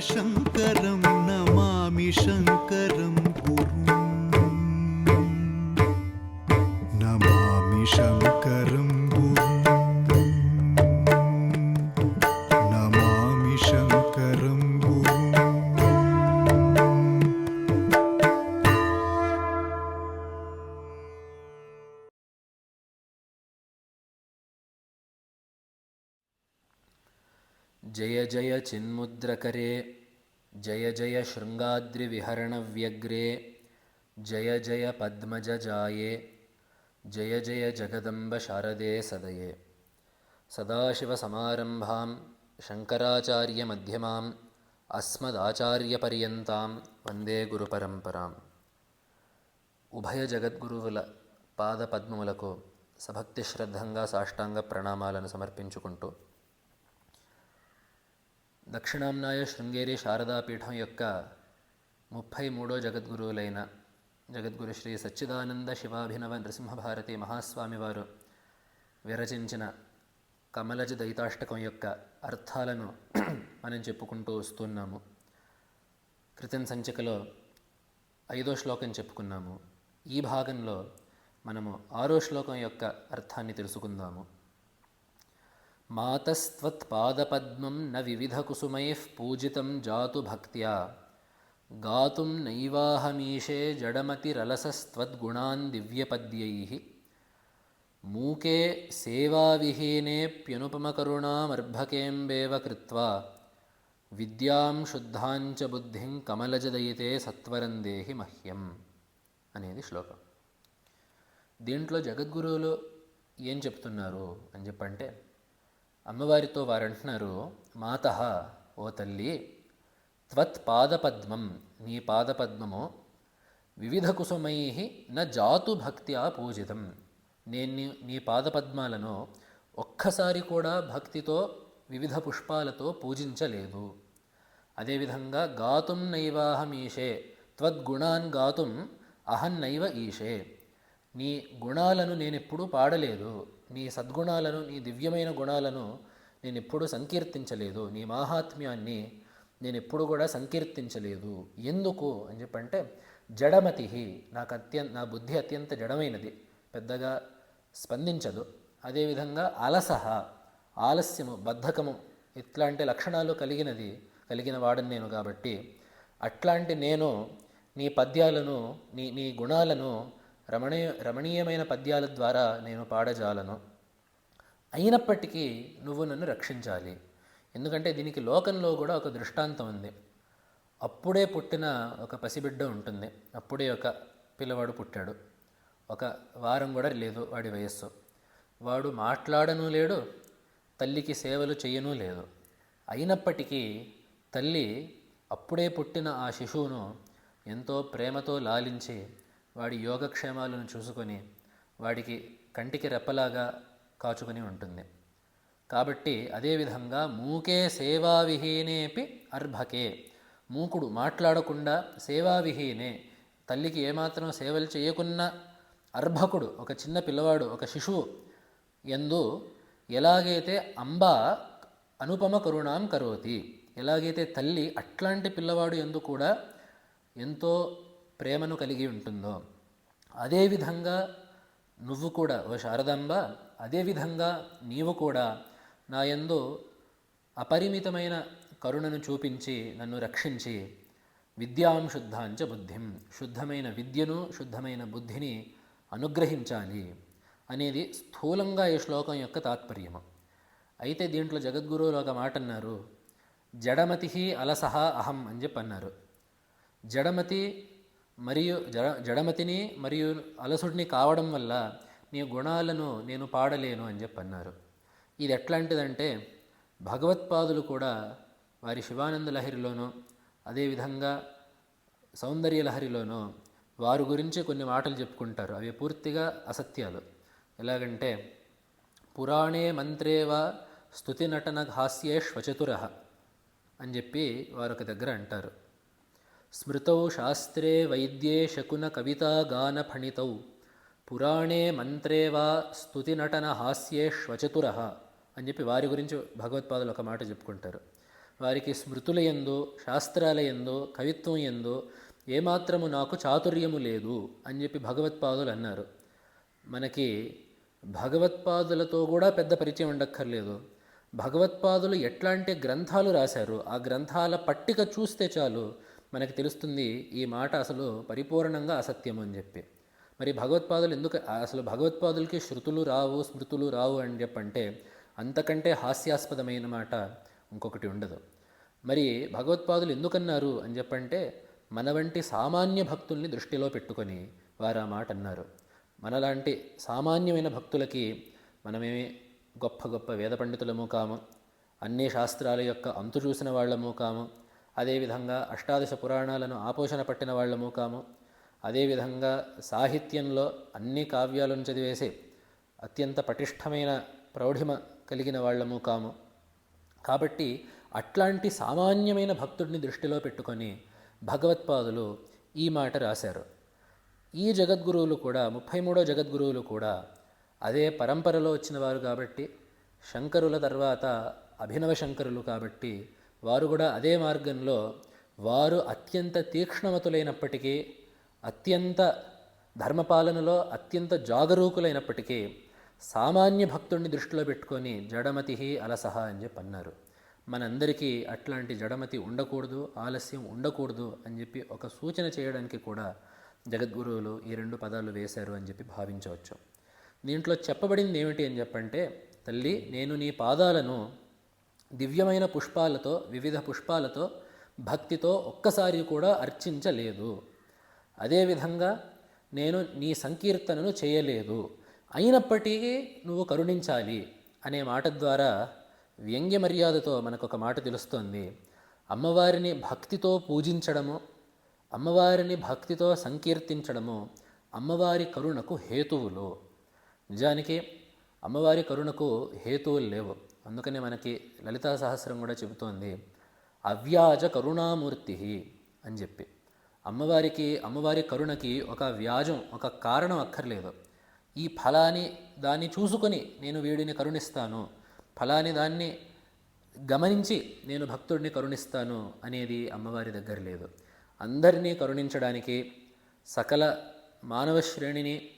சங்கரம் நமாமி சங்கரம் குரும் நமாமி சங்கரம் జయ జయ చిన్ముద్రకరే జయ జయ శృంగాద్రి విహరణ వ్యగ్రే జయ జయ పద్మజ జాయే జయ జయ జగదంబ శారదే సదయే. సదాశివ సమారంభాం శంకరాచార్య మధ్యమాం అస్మదాచార్య పర్యంతాం వందే గురు పరంపరాం ఉభయ జగద్గురువుల పాద పద్మములకు సభక్తి శ్రద్ధంగా సాష్టాంగ ప్రణామాలను సమర్పించుకుంటూ దక్షిణాంనాయ శృంగేరి శారదాపీఠం యొక్క ముప్పై మూడో జగద్గురువులైన జగద్గురు శ్రీ సచ్చిదానంద శివాభినవ నృసింహభారతి మహాస్వామి వారు విరచించిన కమలజ దైతాష్టకం యొక్క అర్థాలను మనం చెప్పుకుంటూ వస్తున్నాము. క్రితం సంచికలో ఐదో శ్లోకం చెప్పుకున్నాము. ఈ భాగంలో మనము ఆరో శ్లోకం యొక్క అర్థాన్ని తెలుసుకుందాము. మాతస్త్వత్పాదపద్మం న వివిధకుసుమైః పూజితం జాతు భక్త్యా. గాతుం నైవాహమీశే జడమతిరలసస్త్వద్గుణాన్ దివ్యపద్యై. మూకే సేవావిహీనేऽప్యనుపమకరుణామర్భకేంబేవ కృత్వా. విద్యాం శుద్ధాంచ బుద్ధిం కమలజదయితే సత్వరం దేహి మహ్యం అనేది శ్లోకం. దీంట్లో జగద్గురువులు ఏం చెప్తున్నారు అని చెప్పంటే అమ్మవారితో వారు అంటున్నారు మాత ఓ తల్లి త్వత్ పాదపద్మం నీ పాదపద్మము వివిధ కుసుమై న జాతు భక్త్యా పూజితం. నేను నీ నీ పాదపద్మాలను ఒక్కసారి కూడా భక్తితో వివిధ పుష్పాలతో పూజించలేదు. అదేవిధంగా గాతుం నైవాహమీషే త్వద్గుణాన్ గాతుం అహన్నైవ ఈషే. నీ గుణాలను నేనెప్పుడూ పాడలేదు. నీ సద్గుణాలను నీ దివ్యమైన గుణాలను నేను ఎప్పుడూ సంకీర్తించలేదు. నీ మాహాత్మ్యాన్ని నేను ఎప్పుడు కూడా సంకీర్తించలేదు. ఎందుకు అని చెప్పంటే జడమతి నాకు అత్యంత నా బుద్ధి అత్యంత జడమైనది. పెద్దగా స్పందించదు. అదేవిధంగా అలసహ ఆలస్యము బద్ధకము ఇట్లాంటి లక్షణాలు కలిగినది కలిగిన వాడని నేను కాబట్టి అట్లాంటి నేను నీ పద్యాలను నీ నీ గుణాలను రమణీయ రమణీయమైన పద్యాల ద్వారా నేను పాడజాలను. అయినప్పటికీ నువ్వు నన్ను రక్షించాలి. ఎందుకంటే దీనికి లోకంలో కూడా ఒక దృష్టాంతం ఉంది. అప్పుడే పుట్టిన ఒక పసిబిడ్డ ఉంటుంది. అప్పుడే ఒక పిల్లవాడు పుట్టాడు. ఒక వారం కూడా లేదు వాడి వయస్సు. వాడు మాట్లాడను లేడు తల్లికి సేవలు చేయను లేదు. అయినప్పటికీ తల్లి అప్పుడే పుట్టిన ఆ శిశువును ఎంతో ప్రేమతో లాలించి వాడి యోగక్షేమాలను చూసుకొని వాడికి కంటికి రెప్పలాగా కాచుకొని ఉంటుంది. కాబట్టి అదేవిధంగా మూకే సేవావిహీనేపి అర్భకే. మూకుడు మాట్లాడకుండా సేవావిహీనే. తల్లికి ఏమాత్రం సేవలు చేయకున్న అర్భకుడు ఒక చిన్న పిల్లవాడు ఒక శిశువు ఎందు ఎలాగైతే అంబ అనుపమ కరుణాం కరోతి ఎలాగైతే తల్లి అట్లాంటి పిల్లవాడు ఎందు కూడా ఎంతో ప్రేమను కలిగి ఉంటుందో అదేవిధంగా నువ్వు కూడా ఓ శారదాంబ అదేవిధంగా నీవు కూడా నా ఎందు అపరిమితమైన కరుణను చూపించి నన్ను రక్షించి విద్యాం శుద్ధాంచ బుద్ధిం శుద్ధమైన విద్యను శుద్ధమైన బుద్ధిని అనుగ్రహించాలి అనేది స్థూలంగా ఈ శ్లోకం యొక్క తాత్పర్యము. అయితే దీంట్లో జగద్గురువులు ఒక మాట అన్నారు జడమతి అలసహ అహం అని చెప్పి అన్నారు జడమతి మరియు జడ జడమతిని మరియు అలసుడిని కావడం వల్ల నీ గుణాలను నేను పాడలేను అని చెప్పి అన్నారు. ఇది ఎట్లాంటిదంటే భగవత్పాదులు కూడా వారి శివానంద లహరిలోనూ అదేవిధంగా సౌందర్య లహరిలోనూ వారి గురించి కొన్ని మాటలు చెప్పుకుంటారు. అవి పూర్తిగా అసత్యాలు. ఎలాగంటే పురాణే మంత్రేవా స్తుతి నటన హాస్యే శ్వచతుర అని చెప్పి వారు ఒక దగ్గర అంటారు. స్మృతౌ శాస్త్రే వైద్యే శకున కవితా ఫణితౌ పురాణే మంత్రే వా స్తుతి హాస్యే శ్వచతుర అని చెప్పి వారి గురించి భగవత్పాదులు ఒక మాట చెప్పుకుంటారు. వారికి స్మృతుల ఎందు శాస్త్రాల ఎందు కవిత్వం ఎందు ఏమాత్రము నాకు చాతుర్యము లేదు అని చెప్పి భగవత్పాదులు అన్నారు. మనకి భగవత్పాదులతో కూడా పెద్ద పరిచయం ఉండక్కర్లేదు. భగవత్పాదులు ఎట్లాంటి గ్రంథాలు రాశారు? ఆ గ్రంథాల పట్టిక చూస్తే చాలు. మనకి తెలుస్తుంది ఈ మాట అసలు పరిపూర్ణంగా అసత్యం అని చెప్పి. మరి భగవత్పాదులు ఎందుకు అసలు భగవత్పాదులకి శృతులు రావు స్మృతులు రావు అని చెప్పంటే అంతకంటే హాస్యాస్పదమైన మాట ఇంకొకటి ఉండదు. మరి భగవత్పాదులు ఎందుకన్నారు అని చెప్పంటే మన వంటి సామాన్య భక్తుల్ని దృష్టిలో పెట్టుకొని వారు ఆ మాట అన్నారు. మనలాంటి సామాన్యమైన భక్తులకి మనమేమి గొప్ప గొప్ప వేద పండితులము కాము అన్ని శాస్త్రాల యొక్క అంతు చూసిన వాళ్ళము కాము అదేవిధంగా అష్టాదశ పురాణాలను ఆపోషణ పట్టిన వాళ్ళము కాము అదేవిధంగా సాహిత్యంలో అన్ని కావ్యాలను చదివేసి అత్యంత పటిష్టమైన ప్రౌఢిమ కలిగిన వాళ్ళము కాము కాబట్టి అట్లాంటి సామాన్యమైన భక్తుడిని దృష్టిలో పెట్టుకొని భగవత్పాదులు ఈ మాట రాశారు. ఈ జగద్గురువులు కూడా ముప్పై మూడో జగద్గురువులు కూడా అదే పరంపరలో వచ్చిన వారు కాబట్టి శంకరుల తర్వాత అభినవ శంకరులు కాబట్టి వారు కూడా అదే మార్గంలో వారు అత్యంత తీక్ష్ణమతులైనప్పటికీ అత్యంత ధర్మపాలనలో అత్యంత జాగరూకులైనప్పటికీ సామాన్య భక్తుడిని దృష్టిలో పెట్టుకొని జడమతి అలసహ అని చెప్పి అన్నారు. మనందరికీ అట్లాంటి జడమతి ఉండకూడదు ఆలస్యం ఉండకూడదు అని చెప్పి ఒక సూచన చేయడానికి కూడా జగద్గురువులు ఈ రెండు పదాలు వేశారు అని చెప్పి భావించవచ్చు. దీంట్లో చెప్పబడింది ఏమిటి అని చెప్పంటే తల్లి నేను నీ పాదాలను దివ్యమైన పుష్పాలతో వివిధ పుష్పాలతో భక్తితో ఒక్కసారి కూడా అర్చించలేదు. అదేవిధంగా నేను నీ సంకీర్తనను చేయలేదు. అయినప్పటికీ నువ్వు కరుణించాలి అనే మాట ద్వారా వ్యంగ్య మర్యాదతో మనకు ఒక మాట తెలుస్తోంది. అమ్మవారిని భక్తితో పూజించడము అమ్మవారిని భక్తితో సంకీర్తించడము అమ్మవారి కరుణకు హేతువులు. నిజానికి అమ్మవారి కరుణకు హేతువులు లేవు. అందుకనే మనకి లలితా సహస్రం కూడా చెబుతోంది అవ్యాజ కరుణామూర్తి అని చెప్పి. అమ్మవారికి అమ్మవారి కరుణకి ఒక వ్యాజం ఒక కారణం అక్కర్లేదు. ఈ ఫలాని దాన్ని చూసుకొని నేను వీడిని కరుణిస్తాను ఫలాని దాన్ని గమనించి నేను భక్తుడిని కరుణిస్తాను అనేది అమ్మవారి దగ్గర లేదు. అందరినీ కరుణించడానికి సకల మానవ శ్రేణిని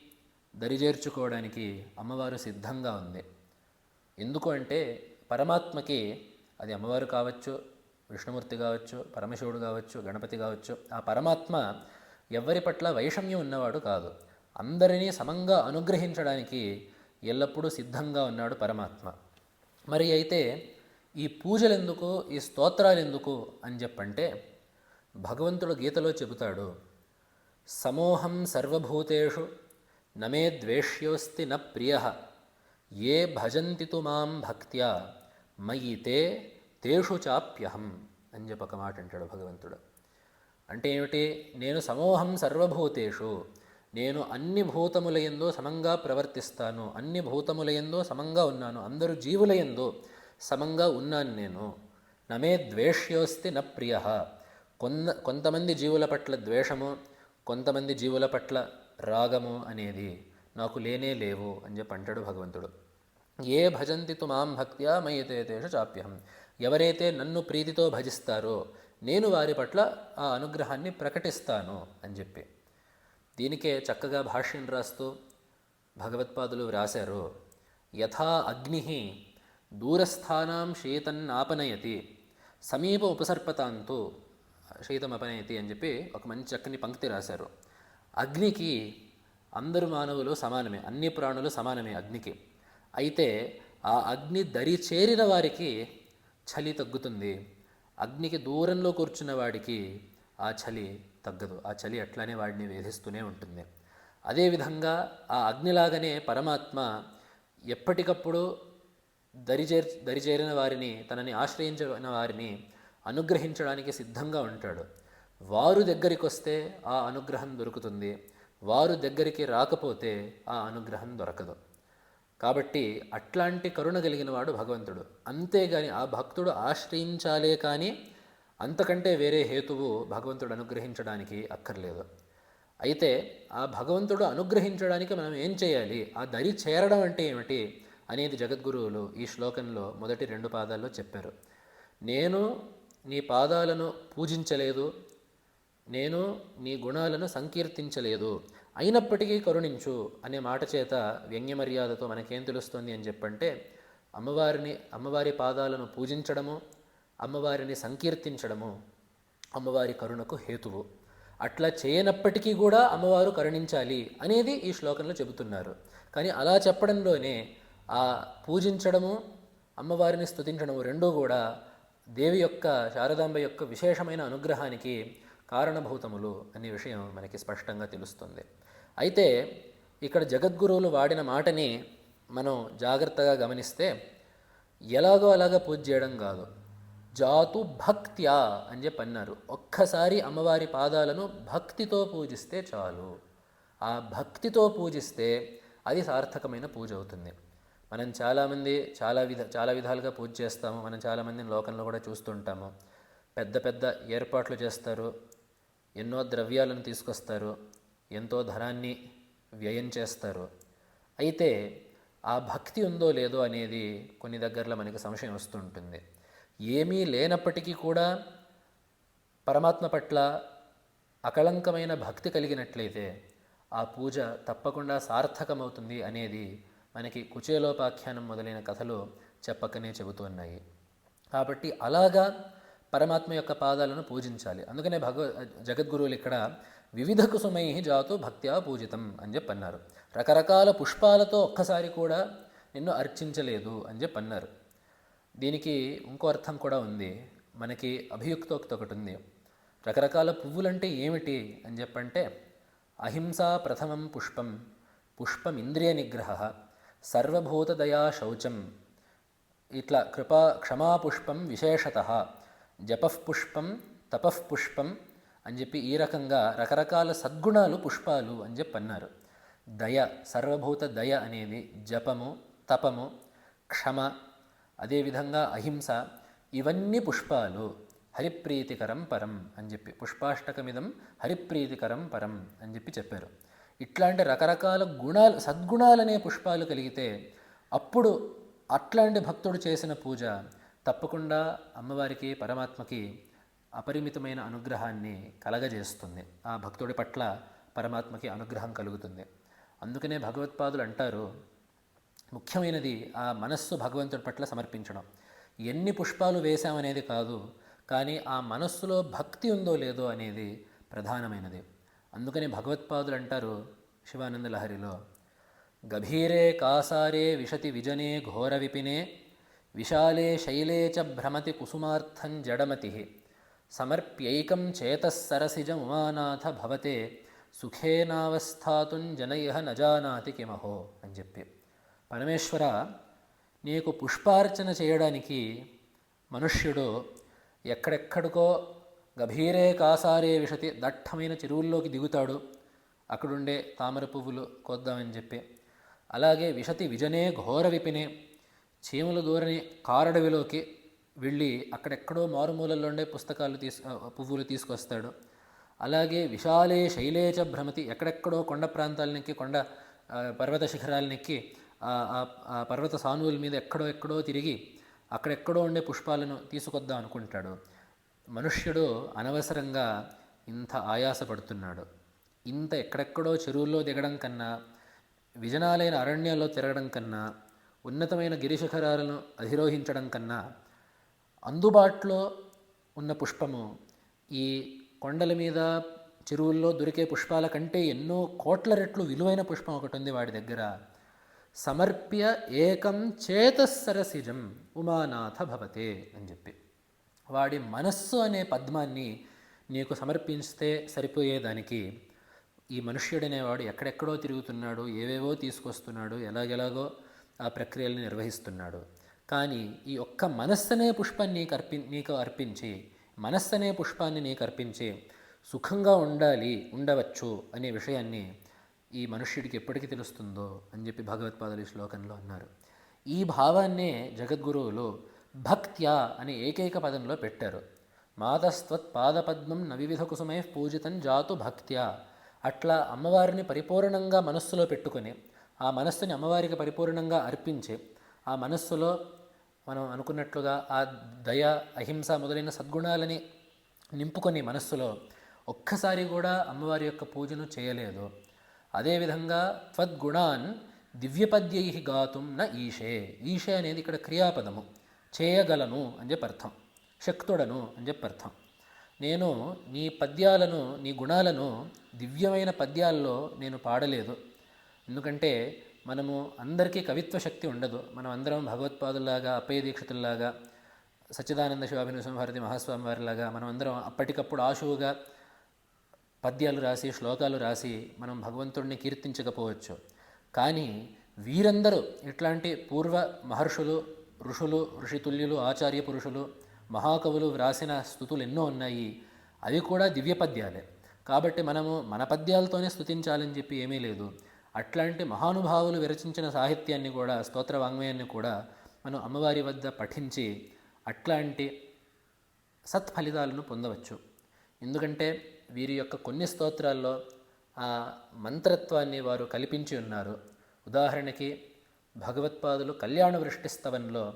దరిజేర్చుకోవడానికి అమ్మవారు సిద్ధంగా ఉంది. ఎందుకు అంటే పరమాత్మకి అది అమ్మవారు కావచ్చు విష్ణుమూర్తి కావచ్చు పరమశివుడు కావచ్చు గణపతి కావచ్చు ఆ పరమాత్మ ఎవరి పట్ల వైషమ్యం ఉన్నవాడు కాదు. అందరినీ సమంగా అనుగ్రహించడానికి ఎల్లప్పుడూ సిద్ధంగా ఉన్నాడు పరమాత్మ. మరి అయితే ఈ పూజలు ఎందుకు ఈ స్తోత్రాలు ఎందుకు అని చెప్పంటే భగవంతుడు గీతలో చెబుతాడు సమోహం సర్వభూతేషు నమే ద్వేష్యోస్తి న ప్రియ. ఏ భజంతి తు మాం భక్త్యా మయి తే తేషు చాప్యహం అని చెప్పక మాట అంటాడు భగవంతుడు. అంటే ఏమిటి? నేను సమోహం సర్వభూతేషు నేను అన్ని భూతములయందో సమంగా ప్రవర్తిస్తాను అన్ని భూతములయందో సమంగా ఉన్నాను అందరూ జీవులయందో సమంగా ఉన్నాను నేను. నమే ద్వేష్యోస్తి న ప్రియ. కొంత కొంతమంది జీవుల పట్ల ద్వేషము కొంతమంది జీవుల పట్ల రాగము అనేది నాకు లేనే లేవు అని చెప్పి అంటాడు భగవంతుడు. ఏ భజంతి తు మాం భక్త్యా మయితే చాప్యహం. ఎవరైతే నన్ను ప్రీతితో భజిస్తారో నేను వారి పట్ల ఆ అనుగ్రహాన్ని ప్రకటిస్తాను అని చెప్పి. దీనికే చక్కగా భాష్యం రాస్తూ భగవత్పాదులు వ్రాశారు. యథా అగ్ని దూరస్థానం శీతన్నాపనయతి సమీప ఉపసర్పతాంతో శీతం అపనయతి అని చెప్పి ఒక మంచి చక్కని పంక్తి రాశారు. అగ్నికి అందరు మానవులు సమానమే అన్ని ప్రాణులు సమానమే అగ్నికి. అయితే ఆ అగ్ని దరి చేరిన వారికి చలి తగ్గుతుంది. అగ్నికి దూరంలో కూర్చున్న వాడికి ఆ చలి తగ్గదు. ఆ చలి అట్లానే వాడిని వేధిస్తూనే ఉంటుంది. అదేవిధంగా ఆ అగ్నిలాగానే పరమాత్మ ఎప్పటికప్పుడు దరిచేర్ దరిచేరిన వారిని తనని ఆశ్రయించిన వారిని అనుగ్రహించడానికి సిద్ధంగా ఉంటాడు. వారు దగ్గరికి వస్తే ఆ అనుగ్రహం దొరుకుతుంది. వారు దగ్గరికి రాకపోతే ఆ అనుగ్రహం దొరకదు. కాబట్టి అట్లాంటి కరుణ కలిగిన వాడు భగవంతుడు. అంతేగాని ఆ భక్తుడు ఆశ్రయించాలే కానీ అంతకంటే వేరే హేతువు భగవంతుడు అనుగ్రహించడానికి అక్కర్లేదు. అయితే ఆ భగవంతుడు అనుగ్రహించడానికి మనం ఏం చేయాలి? ఆ దరి చేరడం అంటే ఏమిటి? అనేది జగద్గురువులు ఈ శ్లోకంలో మొదటి రెండు పాదాల్లో చెప్పారు. నేను నీ పాదాలను పూజించలేదు నేను నీ గుణాలను సంకీర్తించలేదు. అయినప్పటికీ కరుణించు అనే మాట చేత వ్యంగ్య మర్యాదతో మనకేం తెలుస్తుంది అని చెప్పంటే అమ్మవారిని అమ్మవారి పాదాలను పూజించడము అమ్మవారిని సంకీర్తించడము అమ్మవారి కరుణకు హేతువు. అట్లా చేయనప్పటికీ కూడా అమ్మవారు కరుణించాలి అనేది ఈ శ్లోకంలో చెబుతున్నారు. కానీ అలా చెప్పడంలోనే ఆ పూజించడము అమ్మవారిని స్తుతించడము రెండూ కూడా దేవి యొక్క శారదాంబ యొక్క విశేషమైన అనుగ్రహానికి కారణభూతములు అనే విషయం మనకి స్పష్టంగా తెలుస్తుంది. అయితే ఇక్కడ జగద్గురువులు వాడిన మాటని మనం జాగ్రత్తగా గమనిస్తే ఎలాగో అలాగా పూజ చేయడం కాదు. జాతు భక్త్యా అని చెప్పి అన్నారు. ఒక్కసారి అమ్మవారి పాదాలను భక్తితో పూజిస్తే చాలు. ఆ భక్తితో పూజిస్తే అది సార్థకమైన పూజ అవుతుంది. మనం చాలామంది చాలా విధ చాలా విధాలుగా పూజ చేస్తాము. మనం చాలామందిని లోకంలో కూడా చూస్తుంటాము. పెద్ద పెద్ద ఏర్పాట్లు చేస్తారు. ఎన్నో ద్రవ్యాలను తీసుకొస్తారు ఎంతో ధనాన్ని వ్యయం చేస్తారు. అయితే ఆ భక్తి ఉందో లేదో అనేది కొన్ని దగ్గరలో మనకి సంశయం వస్తుంటుంది. ఏమీ లేనప్పటికీ కూడా పరమాత్మ పట్ల అకళంకమైన భక్తి కలిగినట్లయితే ఆ పూజ తప్పకుండా సార్థకమవుతుంది అనేది మనకి కుచేలోపాఖ్యానం మొదలైన కథలు చెప్పకనే చెబుతున్నాయి కాబట్టి అలాగా పరమాత్మ యొక్క పాదాలను పూజించాలి. అందుకనే భగవ జగద్గురువులు ఇక్కడ వివిధ కుసుమై జాతు భక్త్యా పూజితం అని చెప్పి అన్నారు రకరకాల పుష్పాలతో ఒక్కసారి కూడా నిన్ను అర్చించలేదు అని చెప్పి అన్నారు దీనికి ఇంకో అర్థం కూడా ఉంది. మనకి అభియుక్తోక్తి ఒకటి ఉంది. రకరకాల పువ్వులంటే ఏమిటి అని చెప్పంటే అహింసా ప్రథమం పుష్పం పుష్పం ఇంద్రియ నిగ్రహ సర్వభూతదయా శౌచం ఇట్లా కృపా క్షమాపుష్పం విశేషత జపఃపుష్పం తపఃపుష్పం అని చెప్పి ఈ రకంగా రకరకాల సద్గుణాలు పుష్పాలు అని చెప్పి అన్నారు. దయ సర్వభూత దయ అనేది జపము తపము క్షమ అదేవిధంగా అహింస ఇవన్నీ పుష్పాలు. హరిప్రీతికరం పరం అని చెప్పి పుష్పాష్టకమిదం హరిప్రీతికరం పరం అని చెప్పి చెప్పారు. ఇట్లాంటి రకరకాల గుణాలు సద్గుణాలనే పుష్పాలు కలిగితే అప్పుడు అట్లాంటి భక్తుడు చేసిన పూజ తప్పకుండా అమ్మవారికి పరమాత్మకి అపరిమితమైన అనుగ్రహాన్ని కలగజేస్తుంది. ఆ భక్తుడి పట్ల పరమాత్మకి అనుగ్రహం కలుగుతుంది. అందుకనే భగవత్పాదులు అంటారు ముఖ్యమైనది ఆ మనస్సు భగవంతుడి పట్ల సమర్పించడం. ఎన్ని పుష్పాలు వేశామనేది కాదు కానీ ఆ మనస్సులో భక్తి ఉందో లేదో అనేది ప్రధానమైనది. అందుకని భగవత్పాదులు అంటారు శివానంద లహరిలో గభీరే కాసారే విశతి విజనే ఘోర విపినే విశాలే శైలే చ భ్రమతి కుసుమార్థం జడమతి. సమర్ప్యైకం చేతస్సరసిజముమానాథ భవతే సుఖేనావస్థాతుం జనయ నజానాతి కిమహో అని చెప్పి. పరమేశ్వర నీకు పుష్పార్చన చేయడానికి మనుష్యుడు ఎక్కడెక్కడికో గభీరే కాసారే విషతి దట్టమైన చెరువుల్లోకి దిగుతాడు. అక్కడుండే తామర పువ్వులు కొద్దామని చెప్పి. అలాగే విషతి విజనే ఘోర విపినే చీమల దూరని కారడవిలోకి వెళ్ళి అక్కడెక్కడో మారుమూలల్లోండే పుస్తకాలు తీసు పువ్వులు తీసుకొస్తాడు. అలాగే విశాలే శైలేచ భ్రమతి ఎక్కడెక్కడో కొండ ప్రాంతాలనికి కొండ పర్వత శిఖరాలనికి ఆ ఆ పర్వత సానువుల మీద ఎక్కడో ఎక్కడో తిరిగి అక్కడెక్కడో ఉండే పుష్పాలను తీసుకొద్దాం అనుకుంటాడు. మనుష్యుడు అనవసరంగా ఇంత ఆయాసపడుతున్నాడు. ఇంత ఎక్కడెక్కడో చెరువుల్లో దిగడం కన్నా విజనాలైన అరణ్యాల్లో తిరగడం కన్నా ఉన్నతమైన గిరిశిఖరాలను అధిరోహించడం కన్నా అందుబాటులో ఉన్న పుష్పము ఈ కొండల మీద చెరువుల్లో దొరికే పుష్పాల కంటే ఎన్నో కోట్ల రెట్లు విలువైన పుష్పం ఒకటి ఉంది వాడి దగ్గర. సమర్ప్య ఏకం చేతస్సరసిజం ఉమానాథ భవతే అని చెప్పి. వాడి మనస్సు అనే పద్మాన్ని నీకు సమర్పిస్తే సరిపోయేదానికి ఈ మనుష్యుడనేవాడు ఎక్కడెక్కడో తిరుగుతున్నాడు ఏవేవో తీసుకొస్తున్నాడు ఎలాగెలాగో ఆ ప్రక్రియలను నిర్వహిస్తున్నాడు. కానీ ఈ ఒక్క మనస్సనే పుష్పాన్ని నీకు అర్పి నీకు అర్పించి మనస్సనే పుష్పాన్ని నీకు అర్పించి సుఖంగా ఉండాలి ఉండవచ్చు అనే విషయాన్ని ఈ మనుష్యుడికి ఎప్పటికీ తెలుస్తుందో అని చెప్పి భగవత్పాదులు ఈ శ్లోకంలో అన్నారు. ఈ భావాన్నే జగద్గురువులు భక్త్యా అనే ఏకైక పదంలో పెట్టారు. మాతస్త్వత్ పాదపద్మం నవివిధ కుసుమై పూజితం జాతు భక్త్యా అట్లా అమ్మవారిని పరిపూర్ణంగా మనస్సులో పెట్టుకొని ఆ మనస్సుని అమ్మవారికి పరిపూర్ణంగా అర్పించి ఆ మనస్సులో మనం అనుకున్నట్లుగా ఆ దయ అహింస మొదలైన సద్గుణాలని నింపుకొని మనస్సులో ఒక్కసారి కూడా అమ్మవారి యొక్క పూజను చేయలేదు. అదేవిధంగా త్వద్గుణాన్ దివ్యపద్యై గాతుం న ఈషే. ఈషే అనేది ఇక్కడ క్రియాపదము. చేయగలను అని చెప్పి అర్థం. శక్తుడను అని చెప్పి అర్థం. నేను నీ పద్యాలను నీ గుణాలను దివ్యమైన పద్యాల్లో నేను పాడలేదు. ఎందుకంటే మనము అందరికీ కవిత్వ శక్తి ఉండదు. మనం అందరం భగవత్పాదుల్లాగా అప్పయ్య దీక్షితుల్లాగా సచ్చిదానంద శివాభినృసింహారతి మహాస్వామి వారిలాగా మనం అందరం అప్పటికప్పుడు ఆశువుగా పద్యాలు రాసి శ్లోకాలు రాసి మనం భగవంతుడిని కీర్తించకపోవచ్చు. కానీ వీరందరూ ఇట్లాంటి పూర్వ మహర్షులు ఋషులు ఋషితుల్యులు ఆచార్య పురుషులు మహాకవులు వ్రాసిన స్థుతులు ఎన్నో ఉన్నాయి. అవి కూడా దివ్య పద్యాలే కాబట్టి మనము మన పద్యాలతోనే స్తుతించాలని చెప్పి ఏమీ లేదు. అట్లాంటి మహానుభావులు విరచించిన సాహిత్యాన్ని కూడా స్తోత్ర వాంగ్మయాన్ని కూడా మనం అమ్మవారి వద్ద పఠించి అట్లాంటి సత్ఫలితాలను పొందవచ్చు. ఎందుకంటే వీరి యొక్క కొన్ని స్తోత్రాల్లో ఆ మంత్రత్వాన్ని వారు కల్పించి ఉన్నారు. ఉదాహరణకి భగవత్పాదులు కళ్యాణ వృష్టిస్తవంలో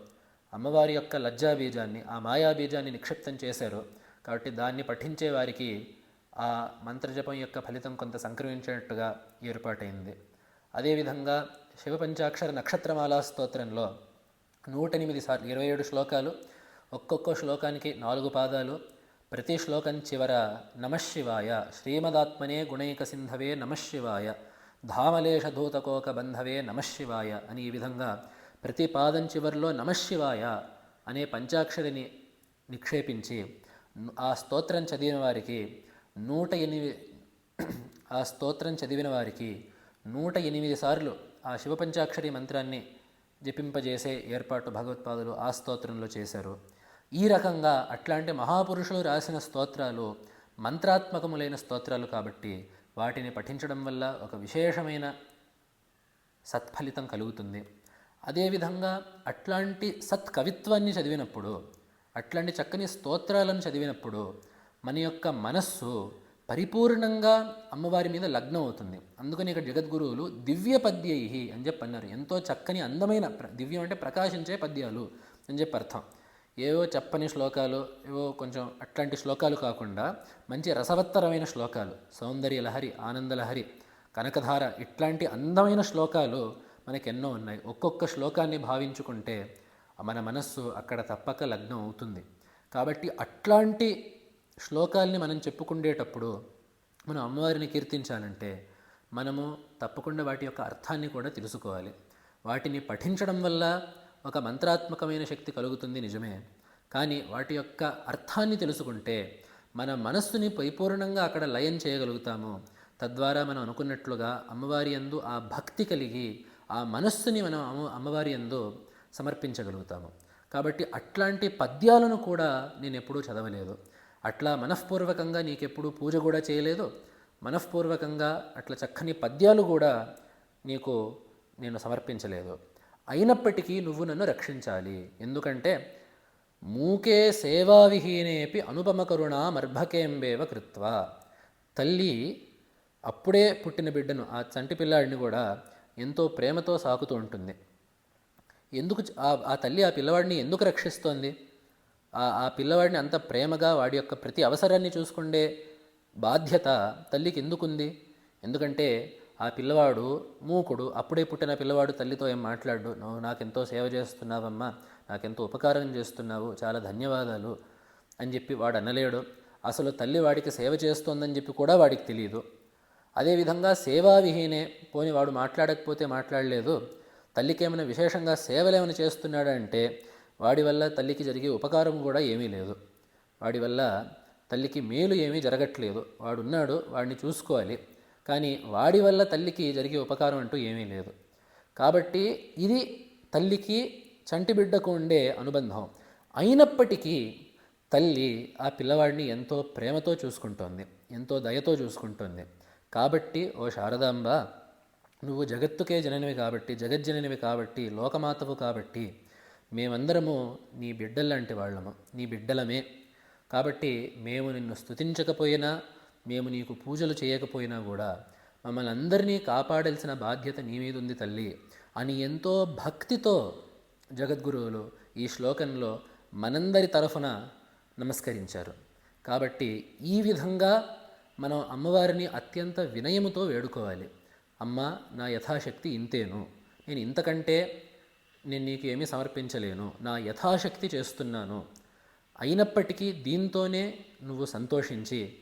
అమ్మవారి యొక్క లజ్జా బీజాన్ని ఆ మాయా బీజాన్ని నిక్షిప్తం చేశారు. కాబట్టి దాన్ని పఠించే వారికి ఆ మంత్రజపం యొక్క ఫలితం కొంత సంక్రమించినట్టుగా ఏర్పాటైంది. అదేవిధంగా శివపంచాక్షర నక్షత్రమాలా స్తోత్రంలో నూట ఎనిమిది సార్లు ఇరవై ఏడు శ్లోకాలు ఒక్కొక్క శ్లోకానికి నాలుగు పాదాలు. ప్రతి శ్లోకం చివర నమశివాయ. శ్రీమదాత్మనే గుణైక సింధవే నమశివాయ. ధామలేష ధూతకోక బంధవే నమశివాయ అని ఈ విధంగా ప్రతి పాదం చివరిలో నమశివాయ అనే పంచాక్షరిని నిక్షేపించి ఆ స్తోత్రం చదివిన వారికి నూట ఎనిమిది ఆ స్తోత్రం చదివిన వారికి నూట ఎనిమిది సార్లు ఆ శివపంచాక్షరి మంత్రాన్ని జపింపజేసే ఏర్పాటు భగవత్పాదులు ఆ స్తోత్రంలో చేశారు. ఈ రకంగా అట్లాంటి మహాపురుషులు రాసిన స్తోత్రాలు మంత్రాత్మకములైన స్తోత్రాలు కాబట్టి వాటిని పఠించడం వల్ల ఒక విశేషమైన సత్ఫలితం కలుగుతుంది. అదేవిధంగా అట్లాంటి సత్కవిత్వాన్ని చదివినప్పుడు అట్లాంటి చక్కని స్తోత్రాలను చదివినప్పుడు మన యొక్క మనస్సు పరిపూర్ణంగా అమ్మవారి మీద లగ్నం అవుతుంది. అందుకని ఇక్కడ జగద్గురువులు దివ్య పద్యై అని చెప్పి అన్నారు. ఎంతో చక్కని అందమైన ప్ర- దివ్యం అంటే ప్రకాశించే పద్యాలు అని చెప్పి అర్థం. ఏవో చెప్పని శ్లోకాలు ఏవో కొంచెం అట్లాంటి శ్లోకాలు కాకుండా మంచి రసవత్తరమైన శ్లోకాలు. సౌందర్య లహరి కనకధార ఇట్లాంటి అందమైన శ్లోకాలు మనకి ఎన్నో ఉన్నాయి. ఒక్కొక్క శ్లోకాన్ని భావించుకుంటే మన మనస్సు అక్కడ తప్పక లగ్నం అవుతుంది. కాబట్టి అట్లాంటి శ్లోకాల్ని మనం చెప్పుకుండేటప్పుడు మనం అమ్మవారిని కీర్తించాలంటే మనము తప్పకుండా వాటి యొక్క అర్థాన్ని కూడా తెలుసుకోవాలి. వాటిని పఠించడం వల్ల ఒక మంత్రాత్మకమైన శక్తి కలుగుతుంది నిజమే. కానీ వాటి యొక్క అర్థాన్ని తెలుసుకుంటే మన మనస్సుని పరిపూర్ణంగా అక్కడ లయం చేయగలుగుతాము. తద్వారా మనం అనుకున్నట్లుగా అమ్మవారి యందు ఆ భక్తి కలిగి ఆ మనస్సుని మనం అమ్మ అమ్మవారి యందు సమర్పించగలుగుతాము. కాబట్టి అట్లాంటి పద్యాలను కూడా నేను ఎప్పుడూ చదవలేదు. అట్లా మనఃపూర్వకంగా నీకెప్పుడు పూజ కూడా చేయలేదు. మనఃపూర్వకంగా అట్లా చక్కని పద్యాలు కూడా నీకు నేను సమర్పించలేదు. అయినప్పటికీ నువ్వు నన్ను రక్షించాలి. ఎందుకంటే మూకే సేవావిహీనేపి అనుపమ కరుణా మర్భకేంబేవ కృత్వా. తల్లి అప్పుడే పుట్టిన బిడ్డను ఆ చంటి పిల్లాడిని కూడా ఎంతో ప్రేమతో సాకుతూ ఉంటుంది. ఎందుకు ఆ తల్లి ఆ పిల్లవాడిని ఎందుకు రక్షిస్తోంది? ఆ పిల్లవాడిని అంత ప్రేమగా వాడి యొక్క ప్రతి అవసరాన్ని చూసుకుండే బాధ్యత తల్లికి ఎందుకుంది? ఎందుకంటే ఆ పిల్లవాడు మూకుడు. అప్పుడే పుట్టిన పిల్లవాడు తల్లితో ఏం మాట్లాడు? నువ్వు నాకెంతో సేవ చేస్తున్నావమ్మా. నాకెంతో ఉపకారం చేస్తున్నావు. చాలా ధన్యవాదాలు అని చెప్పి వాడు అనలేడు. అసలు తల్లి వాడికి సేవ చేస్తోందని చెప్పి కూడా వాడికి తెలియదు అదేవిధంగా సేవావిహీనే పోని వాడు మాట్లాడకపోతే మాట్లాడలేదు. తల్లికి ఏమైనా విశేషంగా సేవలేమైనా చేస్తున్నాడంటే వాడి వల్ల తల్లికి జరిగే ఉపకారం కూడా ఏమీ లేదు. వాడి వల్ల తల్లికి మేలు ఏమీ జరగట్లేదు. వాడున్నాడు వాడిని చూసుకోవాలి. కానీ వాడి వల్ల తల్లికి జరిగే ఉపకారం అంటూ ఏమీ లేదు. కాబట్టి ఇది తల్లికి చంటి బిడ్డకు ఉండే అనుబంధం. అయినప్పటికీ తల్లి ఆ పిల్లవాడిని ఎంతో ప్రేమతో చూసుకుంటోంది ఎంతో దయతో చూసుకుంటోంది. కాబట్టి ఓ శారదాంబ నువ్వు జగత్తుకే జననివి కాబట్టి జగజ్జననివి కాబట్టి లోకమాతవు కాబట్టి మేమందరము నీ బిడ్డల్లాంటి వాళ్ళము. నీ బిడ్డలమే. కాబట్టి మేము నిన్ను స్తుతించకపోయినా మేము నీకు పూజలు చేయకపోయినా కూడా మమ్మల్ని అందరినీ కాపాడాల్సిన బాధ్యత నీ మీద ఉంది తల్లి. అని ఎంతో భక్తితో జగద్గురువులు ఈ శ్లోకంలో మనందరి తరఫున నమస్కరించారు. కాబట్టి ఈ విధంగా మనం అమ్మవారిని అత్యంత వినయముతో వేడుకోవాలి. అమ్మ నా యథాశక్తి ఇంతేను. నేను ఇంతకంటే నేను నీకు ఏమీ సమర్పించలేను. నా యథాశక్తి చేస్తున్నాను. అయినప్పటికీ దీంతోనే నువ్వు సంతోషించి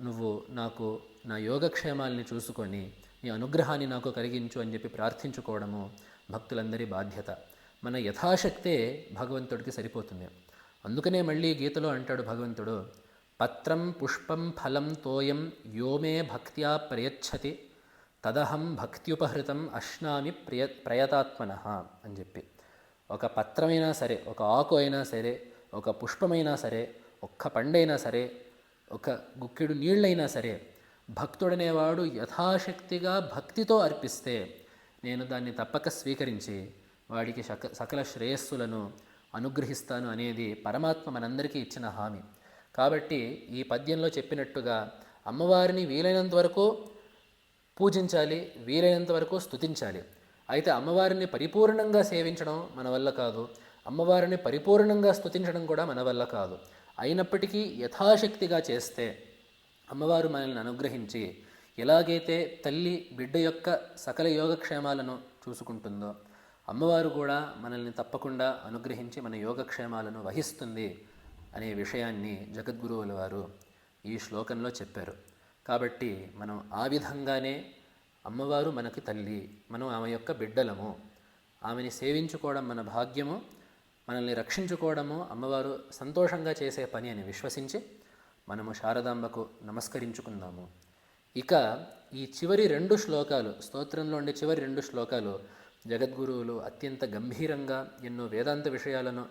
నువ్వు నాకు నా యోగక్షేమాల్ని చూసుకొని నీ అనుగ్రహాన్ని నాకు కలిగించు అని చెప్పి ప్రార్థించుకోవడము భక్తులందరి బాధ్యత. మన యథాశక్తే భగవంతుడికి సరిపోతుంది. అందుకనే మళ్ళీ గీతలో అంటాడు భగవంతుడు పత్రం పుష్పం ఫలం తోయం యోమే భక్త్యా ప్రయచ్చతి తదహం భక్త్యుపహృతం అశ్నామి ప్రియ ప్రయతాత్మన అని చెప్పి. ఒక పత్రమైనా సరే ఒక ఆకు అయినా సరే ఒక పుష్పమైనా సరే ఒక్క పండైనా సరే ఒక గుక్కెడు నీళ్ళైనా సరే భక్తుడనేవాడు యథాశక్తిగా భక్తితో అర్పిస్తే నేను దాన్ని తప్పక స్వీకరించి వాడికి సక సకల శ్రేయస్సులను అనుగ్రహిస్తాను అనేది పరమాత్మ మనందరికీ ఇచ్చిన హామీ. కాబట్టి ఈ పద్యంలో చెప్పినట్టుగా అమ్మవారిని వీలైనంత వరకు పూజించాలి వీలైనంత వరకు స్థుతించాలి అయితే అమ్మవారిని పరిపూర్ణంగా సేవించడం మన వల్ల కాదు. అమ్మవారిని పరిపూర్ణంగా స్తుతించడం కూడా మన వల్ల కాదు. అయినప్పటికీ యథాశక్తిగా చేస్తే అమ్మవారు మనల్ని అనుగ్రహించి ఎలాగైతే తల్లి బిడ్డ యొక్క సకల యోగక్షేమాలను చూసుకుంటుందో అమ్మవారు కూడా మనల్ని తప్పకుండా అనుగ్రహించి మన యోగక్షేమాలను వహిస్తుంది అనే విషయాన్ని జగద్గురువుల వారు ఈ శ్లోకంలో చెప్పారు. కాబట్టి మనం ఆ విధంగానే అమ్మవారు మనకి తల్లి మనం ఆమె యొక్క బిడ్డలము. ఆమెని సేవించుకోవడం మన భాగ్యము. మనల్ని రక్షించుకోవడము అమ్మవారు సంతోషంగా చేసే పని అని విశ్వసించి మనము శారదాంబకు నమస్కరించుకుందాము. ఇక ఈ చివరి రెండు శ్లోకాలు స్తోత్రంలో ఉండే చివరి రెండు శ్లోకాలు జగద్గురువులు అత్యంత గంభీరంగా ఎన్నో వేదాంత విషయాలను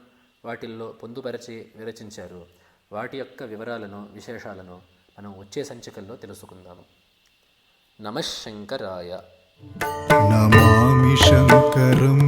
వాటిల్లో పొందుపరిచి విరచించారు. వాటి యొక్క వివరాలను విశేషాలను మనం వచ్చే సంచికల్లో తెలుసుకుందాము. నమశంకరాయ నమామి శంకరం